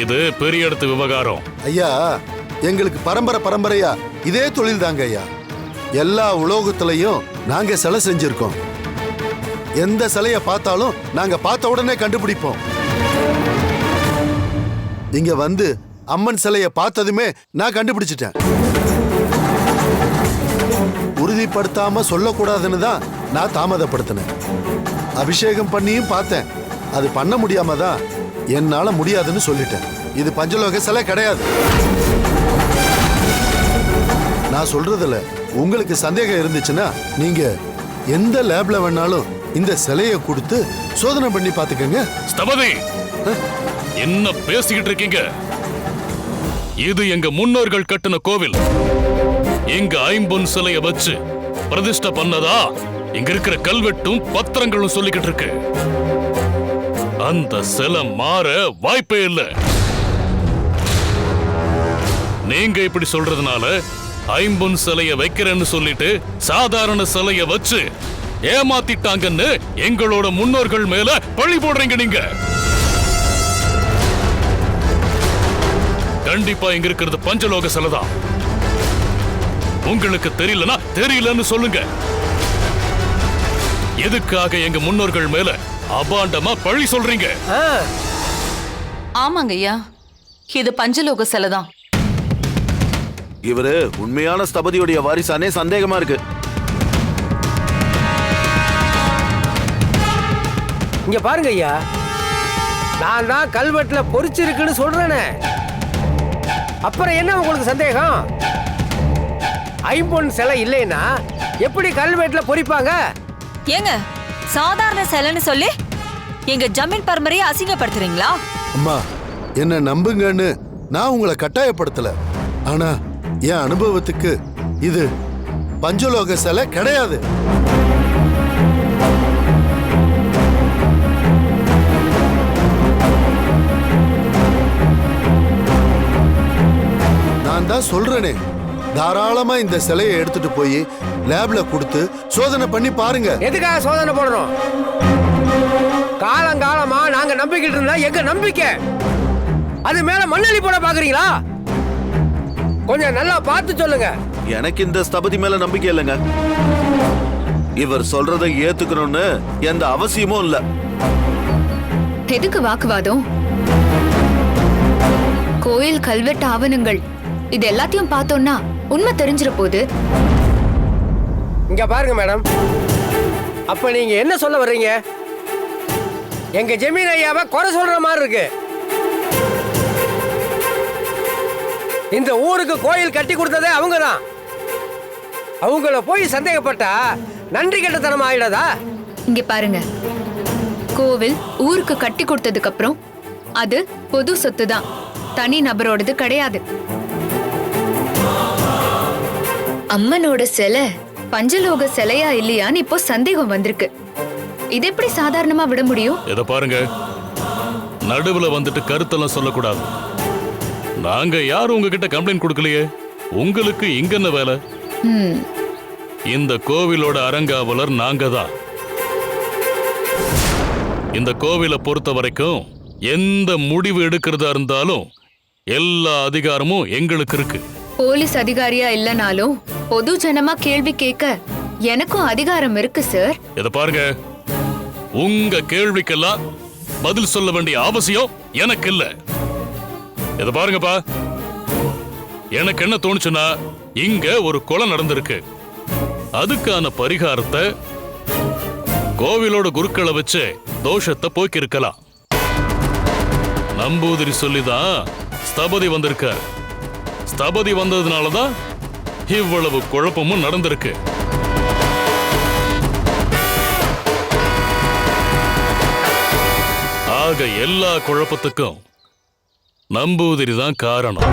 இது பெரிய இடத்து விவகாரம். ஐயா எங்களுக்கு பரம்பரை பரம்பரையா? இதே தொழில் தாங்க ஐயா. எல்லா உலோகத்திலையும் நாங்க சிலை செஞ்சிருக்கோம். எந்த சிலைய பார்த்தாலும் நாங்க பார்த்த உடனே கண்டுபிடிப்போம். இங்க வந்து அம்மன் சிலைய பார்த்ததுமே நான் கண்டுபிடிச்சிட்டேன். உறுதிப்படுத்தாம சொல்லக்கூடாதுன்னு தான் நான் தாமதப்படுத்தினேன். அபிஷேகம் பண்ணியும் பார்த்தேன். அது பண்ண முடியாம தான் என்னால முடியாதுன்னு சொல்லிட்டேன். இது பஞ்சலோக சிலை கிடையாது. நான் சொல்றதுல உங்களுக்கு சந்தேகம் இருந்துச்சுன்னா நீங்க எந்த லேப்ல வேணாலும் இந்த சிலையை கொடுத்து சோதனை பண்ணி பாத்துக்கங்க ஸ்தபதி! என்ன பேசிக்கிட்டு இருக்கீங்க? இது எங்க முன்னோர்கள் கட்டின கோவில். எங்க ஐம்பொன் சிலைய வச்சு பிரதிஷ்டை பண்ணதா? இங்க இருக்கிற கல்வெட்டும் பத்திரங்களும் சொல்லிக்கிட்டு இருக்கு. அந்த சிலை மாற வாய்ப்பே இல்லை. நீங்க இப்படி சொல்றதுனால ஐம்பொன் சிலைய வைக்கிறேன்னு சொல்லிட்டு சாதாரண சிலைய வச்சு ஏமாத்திட்டாங்கன்னு எங்களோட முன்னோர்கள் மேல பழி போடுறீங்க நீங்க. கண்டிப்பா இங்க இருக்கிறது பஞ்சலோக சிலை தான். உங்களுக்கு தெரியலனா தெரியலன்னு சொல்லுங்க. எதுக்காக எங்க முன்னோர்கள் மேல அபாண்டமா பழி சொல்றீங்க. ஆமாங்க ஐயா இது பஞ்சலோக சிலை தான். இவரு உண்மையான ஸ்தபதியுடைய வாரிசானே சந்தேகமா இருக்கு. இங்க பாருங்க ஐயா நான் தான் கல்வெட்டுல பொறிச்சிருக்குன்னு சொல்றேனே. அப்புறம் என்ன உங்களுக்கு சந்தேகம்? ஐம்பொன் சிலை இல்லைன்னா எப்படி கல்வெட்டுல பொறிப்பாங்க? ஏங்க சாதாரண சிலைன்னு சொல்லி எங்க ஜமீன் பரம்பரையை அசிங்கப்படுத்துறீங்களா? அம்மா என்ன நம்புங்கன்னு நான் உங்களை கட்டாயப்படுத்தல. ஆனா என் அனுபவத்துக்கு இது பஞ்சலோக சிலை கிடையாது. நான் தான் சொல்றேனே. தாராளமா இந்த சிலையை எடுத்துட்டு போய் லேப்ல கொடுத்து சோதனை பண்ணி பாருங்க. எதுக்காக சோதனை போடணும்? காலங்காலமா நாங்க நம்பிக்கிட்டு இருந்தா எங்க நம்பிக்கை? அது மேல மண்ணெளி போட பாக்குறீங்களா? கொஞ்சம் நல்லா பார்த்து சொல்லுங்க. எனக்கு இந்த ஸ்தபதி மேல நம்பிக்கை இல்லைங்க. இவர் சொல்றதை ஏத்துக்கணும்னு எந்த அவசியமும் இல்ல. எதுக்கு வாக்குவாதம்? கோயில் கல்வெட்டு ஆவணங்கள். இது எல்லாத்தையும் பார்த்தோம்னா உண்மை தெரிஞ்சிட போகுது இங்க பாருங்க மேடம். அப்ப நீங்க என்ன சொல்ல வர்றீங்க? எங்க ஜமீன் ஐயாவை குறை சொல்ற மாதிரி இருக்கு. இந்த ஊருக்கு கோயில் கட்டி கொடுத்ததே அவங்க தான் அவங்கள போய் சந்தேகப்பட்டா நன்றி கெட்டத்தனம் ஆயிடாதா? இங்க பாருங்க. கோவில் ஊருக்கு கட்டி கொடுத்ததுக்கு அப்புறம் அது பொது சொத்து தான் தனி நபரோடது கிடையாது. அம்மனோட சிலை பஞ்சலோக சிலையா இல்லையான்னு இப்போ சந்தேகம் வந்திருக்கு. இது எப்படி சாதாரணமா விட முடியும்? இத பாருங்க. நடுவுல வந்துட்டு கருத்தெல்லாம் சொல்லக்கூடாது. நாங்க யாரும் உங்ககிட்ட கம்ப்ளைண்ட் கொடுக்கலையே. உங்களுக்கு இங்க என்ன வேலை? இந்த கோவிலோட அரங்காவலர் நாங்க தான். இந்த கோவிலை பொறுத்த வரைக்கும் எந்த முடிவு எடுக்கிறதா இருந்தாலும் எல்லா அதிகாரமும் எங்களுக்கு இருக்கு. போலீஸ் அதிகாரியா இல்லனாலும் பொது ஜனமா கேள்வி கேட்க எனக்கும் அதிகாரம் இருக்கு சார். இத பாருங்க. உங்க கேள்விக்கெல்லாம் பதில் சொல்ல வேண்டிய அவசியம் எனக்கு இல்ல இத பாருங்கப்பா. எனக்கு என்ன தோணுச்சுன்னா இங்க ஒரு கொலை நடந்திருக்கு. அதுக்கான பரிகாரத்தை கோவிலோட குருக்களை வச்சு தோஷத்தை போக்கியிருக்கலாம் நம்பூதிரி சொல்லிதான் ஸ்தபதி வந்திருக்கார். ஸ்தபதி வந்ததுனாலதான் இவ்வளவு குழப்பமும் நடந்திருக்கு. ஆக எல்லா குழப்பத்துக்கும் நம்பூதிரி தான் காரணம்.